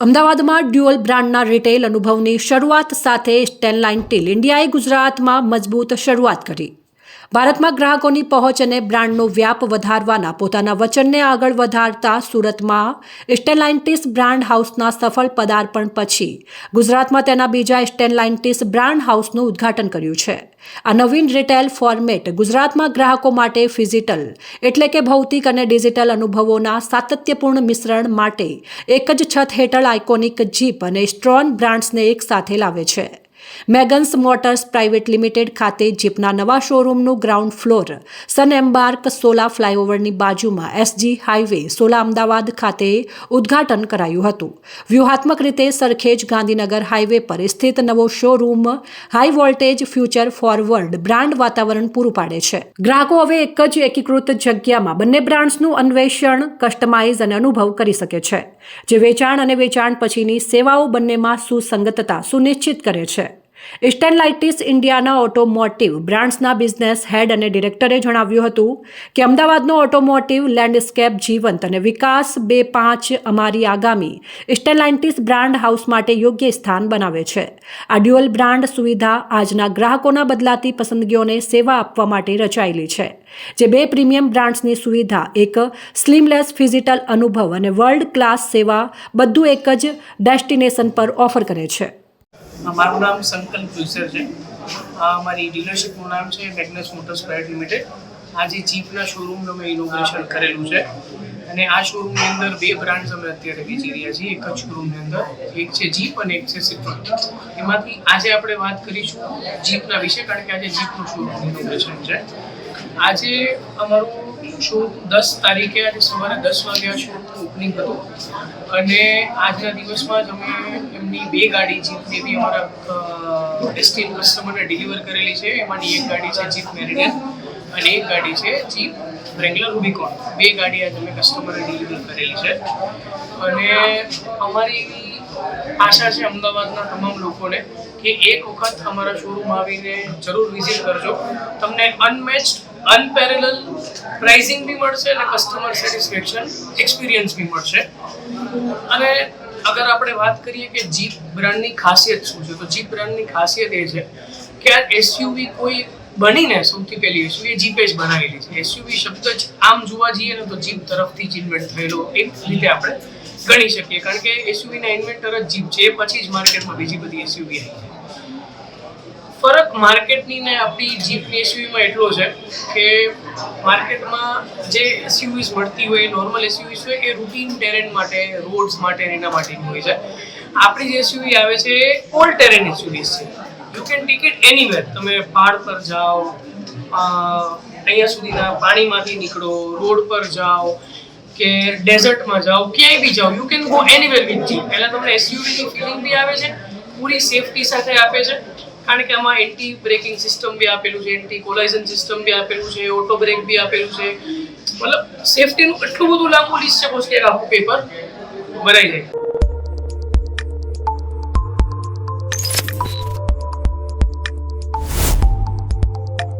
અમદાવાદમાં ડ્યુઅલ બ્રાન્ડના રિટેલ અનુભવની શરૂઆત સાથે સ્ટેનલાઇન ટીલ ઇન્ડિયાએ ગુજરાતમાં મજબૂત શરૂઆત કરી. ભારતમાં ગ્રાહકોની પહોંચ અને બ્રાન્ડનો વ્યાપ વધારવાના પોતાના વચનને આગળ વધારતા સુરતમાં સ્ટેનલાઇન્ટીસ બ્રાન્ડ હાઉસના સફળ પદાર્પણ પછી ગુજરાતમાં તેના બીજા સ્ટેનલાઇન્ટિસ બ્રાન્ડ હાઉસનું ઉદ્ઘાટન કર્યું છે. આ નવીન રિટેલ ફોર્મેટ ગુજરાતમાં ગ્રાહકો માટે ફિઝિટલ એટલે કે ભૌતિક અને ડિજિટલ અનુભવોના સાતત્યપૂર્ણ મિશ્રણ માટે એક જ છત હેઠળ આઇકોનિક જીપ અને સ્ટ્રોન બ્રાન્ડ્સને એક સાથે લાવે છે. મેગન્સ મોટર્સ પ્રાઇવેટ લિમિટેડ ખાતે જીપના નવા શોરૂમનું ground floor, sun embark Sola ફ્લાયઓવરની બાજુમાં એસજી હાઈવે સોલા અમદાવાદ ખાતે ઉદ્ઘાટન કરાયું હતું. વ્યૂહાત્મક રીતે સરખેજ ગાંધીનગર હાઈવે પર સ્થિત નવો showroom high voltage future forward brand વાતાવરણ પૂરું પાડે છે. ગ્રાહકો હવે એક જ એકીકૃત જગ્યામાં બંને બ્રાન્ડ્સનું અન્વેષણ, કસ્ટમાઇઝ અને અનુભવ કરી શકે છે, જે વેચાણ અને વેચાણ પછીની સેવાઓ બંનેમાં સુસંગતતા સુનિશ્ચિત કરે છે. સ્ટેનલાઇટિસ ઇન્ડિયાના ઓટોમોટિવ બ્રાન્ડ્સના બિઝનેસ હેડ અને ડિરેક્ટરે જણાવ્યું હતું કે અમદાવાદનો ઓટોમોટિવ લેન્ડસ્કેપ જીવંત અને વિકાસ બે પાંચ અમારી આગામી ઇસ્ટેનલાઇટિસ બ્રાન્ડ હાઉસ માટે યોગ્ય સ્થાન બનાવે છે. આ ડ્યુઅલ બ્રાન્ડ સુવિધા આજના ગ્રાહકોના બદલાતી પસંદગીઓને સેવા આપવા માટે રચાયેલી છે, જે બે પ્રીમિયમ બ્રાન્ડ્સની સુવિધા, એક સ્લીમલેસ ફિઝિટલ અનુભવ અને વર્લ્ડ ક્લાસ સેવા, બધું એક જ ડેસ્ટિનેશન પર ઓફર કરે છે. મારું નામ સંકલ્પ જોઈસર છે. મારી ડીલરશીપનું નામ છે મેગ્નસ મોટર્સ પ્રાઇવેટ લિમિટેડ આજે જીપના શોરૂમનું અમે ઇનોગ્રેશન કરેલું છે. અને આ શોરૂમની અંદર બે બ્રાન્ડ્સ અમે અત્યારે વેચી રહ્યા છીએ. એક જ શોરૂમની અંદર, એક છે જીપ અને એક છે સિટ્રોન એમાંથી આજે આપણે વાત કરીશું જીપના વિશે, કારણ કે આજે જીપનું શોરૂમ ઇનોગ્રેશન છે. આજે અમારું શો દસ તારીખે આજે સવારે દસ વાગ્યા શો ઓપનિંગ હતો. અને આજના દિવસમાં જ અમે એમની બે ગાડી જીપની બી અમારા ડેસ્ટિન કસ્ટમરને ડિલિવર કરેલી છે. એમાંની એક ગાડી છે જીપ મેરિડિયન અને એક ગાડી છે જીપ રેગ્યુલર રૂબિકોન બે ગાડી આજે અમે કસ્ટમરને ડિલિવર કરેલી છે. અને અમારી એવી આશા છે અમદાવાદના તમામ લોકોને કે એક વખત અમારા શોરૂમ આવીને જરૂર વિઝિટ કરજો. તમને અનમેચ્ડ અનપેરેલલ પ્રાઇઝિંગ બી મળશે અને કસ્ટમર સેટિસ્ફેક્શન એક્સપિરિયન્સ બી મળશે. અને અગર આપણે વાત કરીએ કે જીપ બ્રાન્ડની ખાસિયત શું છે, તો જીપ બ્રાન્ડની ખાસિયત એ છે કે આ એસયુવી કોઈ બનીને સૌથી પહેલી એસયુવી જીપે જ બનાવેલી છે. એસયુવી શબ્દ જ આમ જોવા જઈએ ને તો જીપ તરફથી જ ઇન્વેન્ટ થયેલો એક રીતે આપણે ગણી શકીએ. કારણ કે એસયુવીના ઇન્વેન્ટર જ જીપ છે. પછી જ માર્કેટમાં બીજી બધી એસયુવી આવી છે. માર્કેટની ને આપણી જીપની એસયુવીમાં એટલો છે કે માર્કેટમાં જે એસયુવીઝ મળતી હોય નોર્મલ એસયુવીઝ હોય, એ રૂટીન ટેરેન માટે રોડ્સ માટે એના માટેની હોય છે. આપણી જે એસયુવી આવે છે, એ ઓલ ટેરેન એસયુવીઝ છે. You can take it anywhere તમે પહાડ પર જાઓ અહીંયા સુધીના પાણીમાંથી નીકળો, રોડ પર જાઓ કે ડેઝર્ટમાં જાઓ, ક્યાંય બી જાઓ you can go anywhere with Jeep પહેલાં તમને એસયુવીની ફિલિંગ બી આવે છે, પૂરી સેફટી સાથે આપે છે. કારણ કે આમાં એન્ટી બ્રેકિંગ સિસ્ટમ બી આપેલું છે એન્ટી કોલાઇઝન સિસ્ટમ બી આપેલું છે ઓટો બ્રેક બી આપેલું છે. મતલબ સેફટીનું એટલું બધું લાંબુ લિસ્ટ છે કે આખું પેપર ભરાઈ જાય.